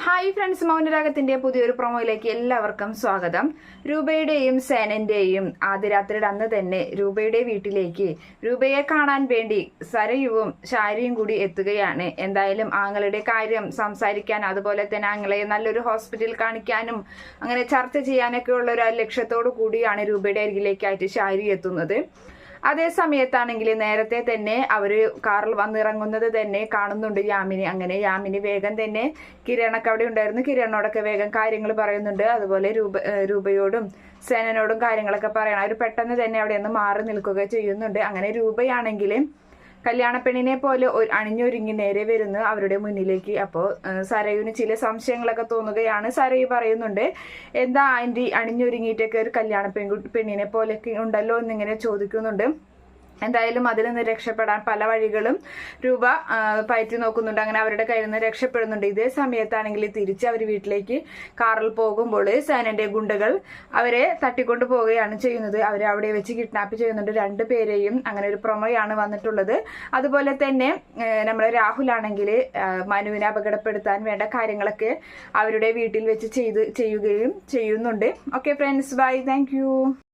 Hi friends മൗനരാഗത്തിന്റെ പുതിയൊരു പ്രൊമോയിലേക്ക് എല്ലാവർക്കും സ്വാഗതം. രൂപയുടെയും സേനന്റെയും ആദ്യ രാത്രിയുടെ അന്ന് തന്നെ രൂപയുടെ വീട്ടിലേക്ക് രൂപയെ കാണാൻ വേണ്ടി സരയുവും ശാരിയും കൂടി എത്തുകയാണ്. എന്തായാലും ആങ്ങളുടെ കാര്യം സംസാരിക്കാൻ അതുപോലെ തന്നെ ആങ്ങളെ നല്ലൊരു ഹോസ്പിറ്റലിൽ കാണിക്കാനും അങ്ങനെ ചർച്ച ചെയ്യാനൊക്കെ ഉള്ള ഒരു ലക്ഷ്യത്തോടു കൂടിയാണ് രൂപയുടെ അരികിലേക്കായിട്ട് ശാരി എത്തുന്നത്. അതേ സമയത്താണെങ്കിൽ നേരത്തെ തന്നെ അവർ കാറിൽ വന്നിറങ്ങുന്നത് തന്നെ കാണുന്നുണ്ട് യാമിനി. അങ്ങനെ യാമിനി വേഗം തന്നെ കിരണൊക്കെ അവിടെ ഉണ്ടായിരുന്നു. കിരണോടൊക്കെ വേഗം കാര്യങ്ങൾ പറയുന്നുണ്ട്. അതുപോലെ രൂപ രൂപയോടും സേനനോടും കാര്യങ്ങളൊക്കെ പറയണം. അവർ പെട്ടെന്ന് തന്നെ അവിടെ നിന്ന് മാറി നിൽക്കുക ചെയ്യുന്നുണ്ട്. അങ്ങനെ രൂപയാണെങ്കിൽ കല്യാണപ്പെണ്ണിനെ പോലെ അണിഞ്ഞൊരുങ്ങി നേരെ വരുന്നു അവരുടെ മുന്നിലേക്ക്. അപ്പോൾ സരയുവിന് ചില സംശയങ്ങളൊക്കെ തോന്നുകയാണ് സരയു പറയുന്നുണ്ട്. എന്താ ആന്റി അണിഞ്ഞൊരുങ്ങിയിട്ടൊക്കെ ഒരു കല്യാണ പെൺകുട്ടി പെണ്ണിനെ പോലെയൊക്കെ ഉണ്ടല്ലോ എന്നിങ്ങനെ ചോദിക്കുന്നുണ്ട്. എന്തായാലും അതിൽ നിന്ന് രക്ഷപ്പെടാൻ പല വഴികളും രൂപ പയറ്റി നോക്കുന്നുണ്ട്. അങ്ങനെ അവരുടെ കയ്യിൽ നിന്ന് രക്ഷപ്പെടുന്നുണ്ട്. ഇതേ സമയത്താണെങ്കിൽ തിരിച്ച് അവർ വീട്ടിലേക്ക് കാറിൽ പോകുമ്പോൾ സേനന്റെ ഗുണ്ടകൾ അവരെ തട്ടിക്കൊണ്ട് പോവുകയാണ് ചെയ്യുന്നത്. അവരെ അവിടെ വെച്ച് കിഡ്നാപ്പ് ചെയ്യുന്നുണ്ട്. രണ്ടു പേരെയും അങ്ങനെ ഒരു പ്രൊമോയാണ് വന്നിട്ടുള്ളത്. അതുപോലെ തന്നെ നമ്മുടെ രാഹുൽ ആണെങ്കിൽ മനുവിനെ അപകടപ്പെടുത്താൻ വേണ്ട കാര്യങ്ങളൊക്കെ അവരുടെ വീട്ടിൽ വെച്ച് ചെയ്ത് ചെയ്യുകയും ചെയ്യുന്നുണ്ട്. Okay friends bye thank